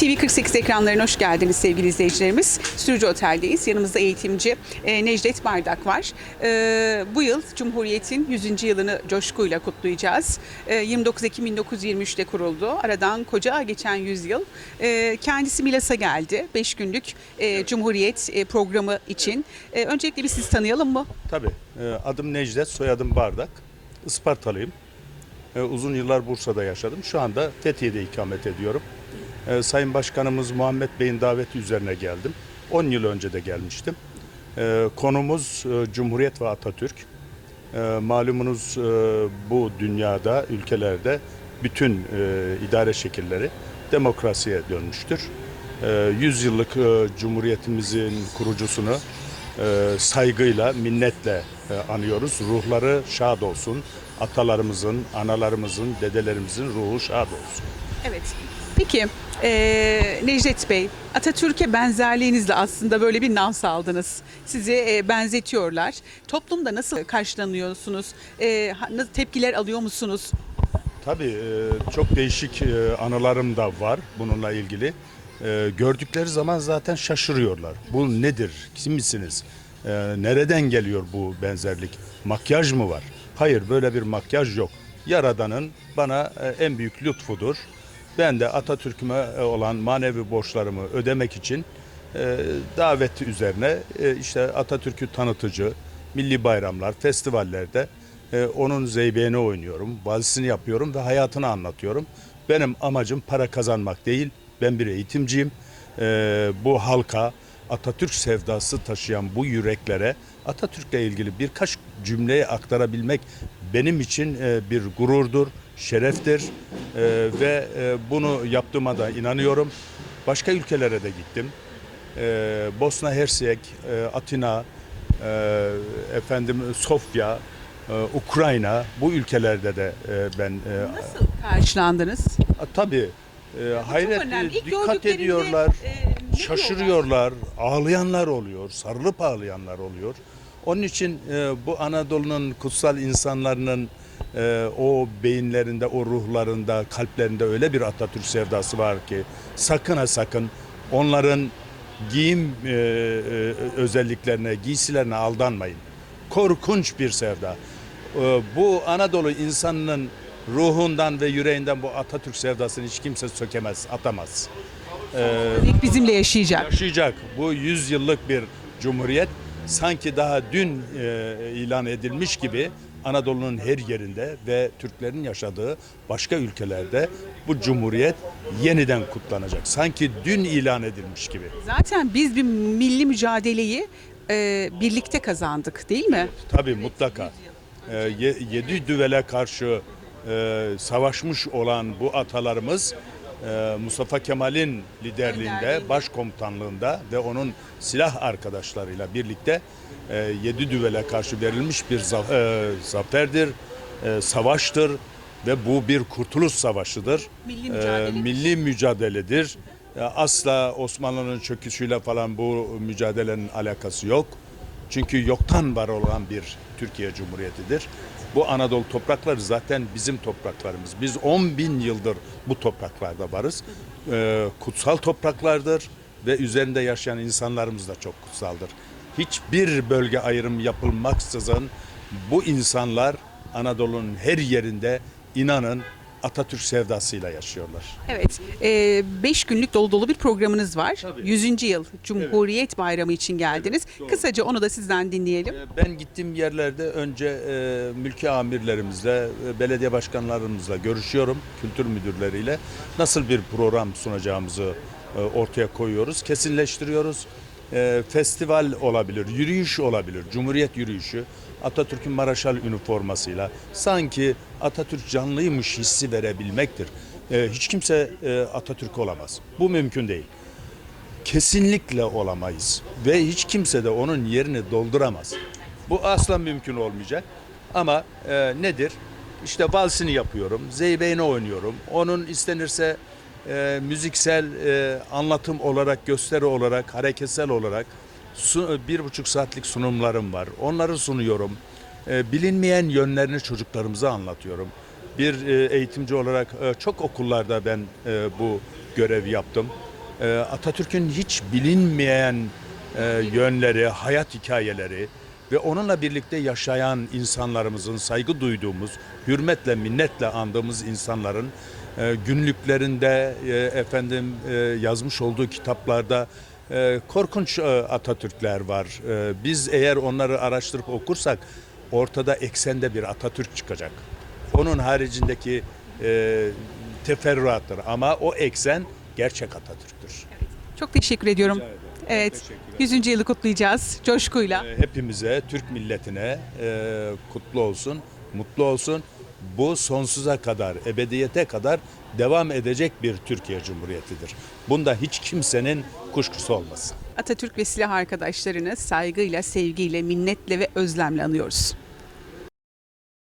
TV48 ekranlarına hoş geldiniz sevgili izleyicilerimiz. Sürücü Otel'deyiz. Yanımızda eğitimci e, Necdet Bardak var. E, bu yıl Cumhuriyet'in 100. yılını coşkuyla kutlayacağız. E, 29 Ekim 1923'te kuruldu. Aradan koca geçen 100 yıl. E, kendisi Milas'a geldi. 5 günlük e, Cumhuriyet e, programı için. E, öncelikle bir sizi tanıyalım mı? Tabii. Adım Necdet, soyadım Bardak. Ispartalıyım. Uzun yıllar Bursa'da yaşadım. Şu anda Fethiye'de ikamet ediyorum. Ee, Sayın Başkanımız Muhammed Bey'in daveti üzerine geldim. 10 yıl önce de gelmiştim. Ee, Konumuz e, Cumhuriyet ve Atatürk. Ee, Malumunuz e, bu dünyada, ülkelerde bütün e, idare şekilleri demokrasiye dönmüştür. 100 yıllık e, Cumhuriyetimizin kurucusunu e, saygıyla, minnetle e, anıyoruz. Ruhları şad olsun. Atalarımızın, analarımızın, dedelerimizin ruhu şad olsun. Evet. Peki e, Necdet Bey, Atatürk'e benzerliğinizle aslında böyle bir nam saldınız. Sizi e, benzetiyorlar. Toplumda nasıl karşılanıyorsunuz? E, nasıl tepkiler alıyor musunuz? Tabii e, çok değişik e, anılarım da var bununla ilgili. E, Gördükleri zaman zaten şaşırıyorlar. Bu nedir? Kim misiniz? E, Nereden geliyor bu benzerlik? Makyaj mı var? Hayır böyle bir makyaj yok. Yaradan'ın bana e, en büyük lütfudur. Ben de Atatürk'üme e, olan manevi borçlarımı ödemek için e, davet üzerine e, işte Atatürk'ü tanıtıcı, milli bayramlar, festivallerde e, onun zeybeğini oynuyorum, valizini yapıyorum ve hayatını anlatıyorum. Benim amacım para kazanmak değil, ben bir eğitimciyim. E, bu halka Atatürk sevdası taşıyan bu yüreklere Atatürk'le ilgili birkaç cümleyi aktarabilmek benim için e, bir gururdur, şereftir E, ve e, bunu yaptığıma da inanıyorum. Başka ülkelere de gittim. Bosna Hersek, Atina, efendim Sofya, Ukrayna bu ülkelerde de ben Nasıl karşılandınız? tabii hayret dikkat ediyorlar, e, şaşırıyorlar, ağlayanlar oluyor, sarılıp ağlayanlar oluyor. Onun için e, bu Anadolu'nun kutsal insanlarının e, o beyinlerinde, o ruhlarında, kalplerinde öyle bir Atatürk sevdası var ki sakın ha sakın onların giyim e, e, özelliklerine, giysilerine aldanmayın. Korkunç bir sevda. E, bu Anadolu insanının ruhundan ve yüreğinden bu Atatürk sevdasını hiç kimse sökemez, atamaz. İlk bizimle yaşayacak. Yaşayacak bu 100 yıllık bir cumhuriyet sanki daha dün e, ilan edilmiş gibi Anadolu'nun her yerinde ve Türklerin yaşadığı başka ülkelerde bu cumhuriyet yeniden kutlanacak. Sanki dün ilan edilmiş gibi. Zaten biz bir milli mücadeleyi e, birlikte kazandık değil mi? Tabii mutlaka. Ye- yedi düvele karşı e, savaşmış olan bu atalarımız e, Mustafa Kemal'in liderliğinde, başkomutanlığında ve onun silah arkadaşlarıyla birlikte e, yedi düvele karşı verilmiş bir e, zaferdir, e, savaştır ve bu bir kurtuluş savaşıdır. Milli mücadele. milli mücadeledir. Asla Osmanlı'nın çöküşüyle falan bu mücadelenin alakası yok. Çünkü yoktan var olan bir Türkiye Cumhuriyeti'dir. Bu Anadolu toprakları zaten bizim topraklarımız. Biz 10 bin yıldır bu topraklarda varız. Ee, kutsal topraklardır ve üzerinde yaşayan insanlarımız da çok kutsaldır. Hiçbir bölge ayrım yapılmaksızın bu insanlar Anadolu'nun her yerinde inanın Atatürk sevdasıyla yaşıyorlar. Evet. 5 günlük dolu dolu bir programınız var. Tabii. 100. yıl Cumhuriyet Bayramı için geldiniz. Kısaca onu da sizden dinleyelim. Ee, Ben gittiğim yerlerde önce e, mülki amirlerimizle, e, belediye başkanlarımızla görüşüyorum, kültür müdürleriyle. Nasıl bir program sunacağımızı e, ortaya koyuyoruz, kesinleştiriyoruz. E, festival olabilir, yürüyüş olabilir, Cumhuriyet yürüyüşü. Atatürk'ün Maraşal üniformasıyla sanki Atatürk canlıymış hissi verebilmektir. E, hiç kimse e, Atatürk olamaz. Bu mümkün değil kesinlikle olamayız ve hiç kimse de onun yerini dolduramaz. Bu asla mümkün olmayacak. Ama e, nedir? İşte valsini yapıyorum, zeybeğini oynuyorum. Onun istenirse e, müziksel e, anlatım olarak, gösteri olarak, hareketsel olarak bir buçuk saatlik sunumlarım var. Onları sunuyorum. E, bilinmeyen yönlerini çocuklarımıza anlatıyorum. Bir e, eğitimci olarak e, çok okullarda ben e, bu görev yaptım. e, Atatürk'ün hiç bilinmeyen e, yönleri, hayat hikayeleri ve onunla birlikte yaşayan insanlarımızın saygı duyduğumuz, hürmetle, minnetle andığımız insanların e, günlüklerinde e, efendim e, yazmış olduğu kitaplarda e, korkunç e, Atatürkler var. E, biz eğer onları araştırıp okursak ortada eksende bir Atatürk çıkacak. Onun haricindeki e, teferruattır ama o eksen gerçek Atatürk'tür. Çok teşekkür ediyorum. Evet, Teşekkür ederim. 100. yılı kutlayacağız coşkuyla. E, Hepimize, Türk milletine e, kutlu olsun, mutlu olsun. Bu sonsuza kadar, ebediyete kadar devam edecek bir Türkiye Cumhuriyeti'dir. Bunda hiç kimsenin kuşkusu olmasın. Atatürk ve silah arkadaşlarını saygıyla, sevgiyle, minnetle ve özlemle anıyoruz.